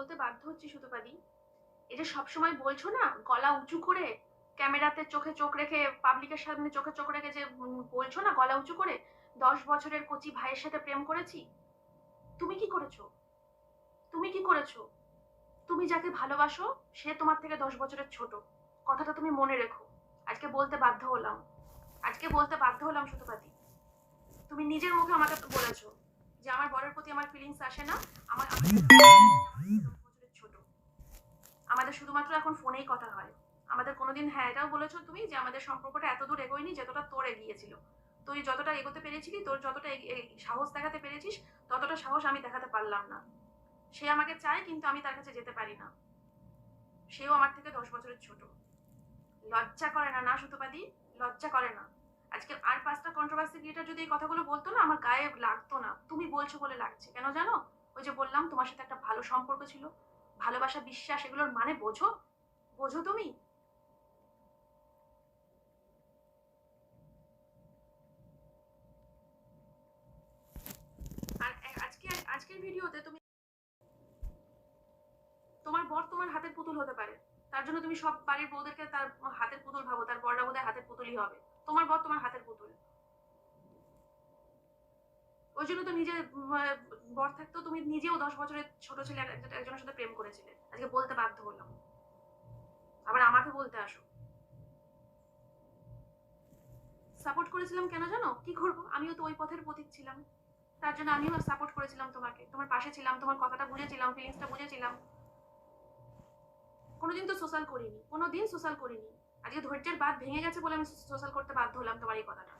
বলতে বাধ্য হচ্ছি সুতোপাদি। এই যে সবসময় বলছো না, গলা উঁচু করে, ক্যামেরাতে চোখে চোখ রেখে, পাবলিকের সামনে চোখে চোখ রেখে যে বলছো না, গলা উঁচু করে, দশ বছরের কচি ভাইয়ের সাথে প্রেম করেছি? তুমি কি করেছ? তুমি কি করেছ? তুমি যাকে ভালোবাসো, সে তোমার থেকে দশ বছরের ছোট। কথাটা তুমি মনে রেখো। আজকে বলতে বাধ্য হলাম। আজকে বলতে বাধ্য হলাম সুতোপাতি তুমি নিজের মুখে আমাকে বলেছ। যে আমার বরের প্রতি আমার ফিলিংস আসে না, আমার ছোট। আমাদের শুধুমাত্র এখন ফোনেই কথা হয়। আমাদের কোনোদিন হ্যাঁ এটাও বলেছ তুমি যে আমাদের সম্পর্কটা এত দূর এগোয়নি যতটা তোর এগিয়েছিল তুই যতটা এগোতে পেরেছিলি তোর যতটা সাহস দেখাতে পেরেছিস, ততটা সাহস আমি দেখাতে পারলাম না। সে আমাকে চায়, কিন্তু আমি তার কাছে যেতে পারি না। সেও আমার থেকে দশ বছরের ছোট। লজ্জা করে না না, সুতোপাদি, লজ্জা করে না। আজকে আর পাঁচটা কন্ট্রোভার্সি ক্রিয়েটার যদি এই কথাগুলো বলতো না, আমার গায়ে লাগতো না। তুমি বলছো বলে লাগছে। কেন জানো? ওই যে বললাম, তোমার সাথে একটা ভালো সম্পর্ক ছিল। ভালোবাসা, বিশ্বাস, এগুলোর মানে বোঝো। বোঝো তুমি। আর আজকে, আজকের ভিডিওতে তুমি তোমার বর তোমার হাতের পুতুল হতে পারে। তার জন্য তুমি সব বাড়ির বউদেরকে তার হাতের পুতুল ভাবো। তার বড়রা বোধহয় হাতের পুতুলই হবে। তোমার বর তোমার হাতের পুতুল ওই জন্য তো নিজে বর থাকতেও তুমি নিজেও দশ বছরের ছোট ছেলে একজনের সাথে প্রেম করেছিলে। আজকে বলতে বাধ্য হলাম। আবার আমাকে বলতে আসো। সাপোর্ট করেছিলাম কেন জানো? কি করব? আমিও তো ওই পথের পথিক ছিলাম। তার জন্য আমিও সাপোর্ট করেছিলাম তোমাকে। তোমার পাশে ছিলাম, তোমার কথাটা বুঝেছিলাম ফিলিংসটা বুঝেছিলাম। কোনোদিন তো সোশ্যাল করিনি। কোনোদিন সোশ্যাল করিনি। আজকে ধৈর্যের বাদ ভেঙে গেছে বলে আমি সোশ্যাল করতে বাধ্য হলাম তোমার এই কথাটা।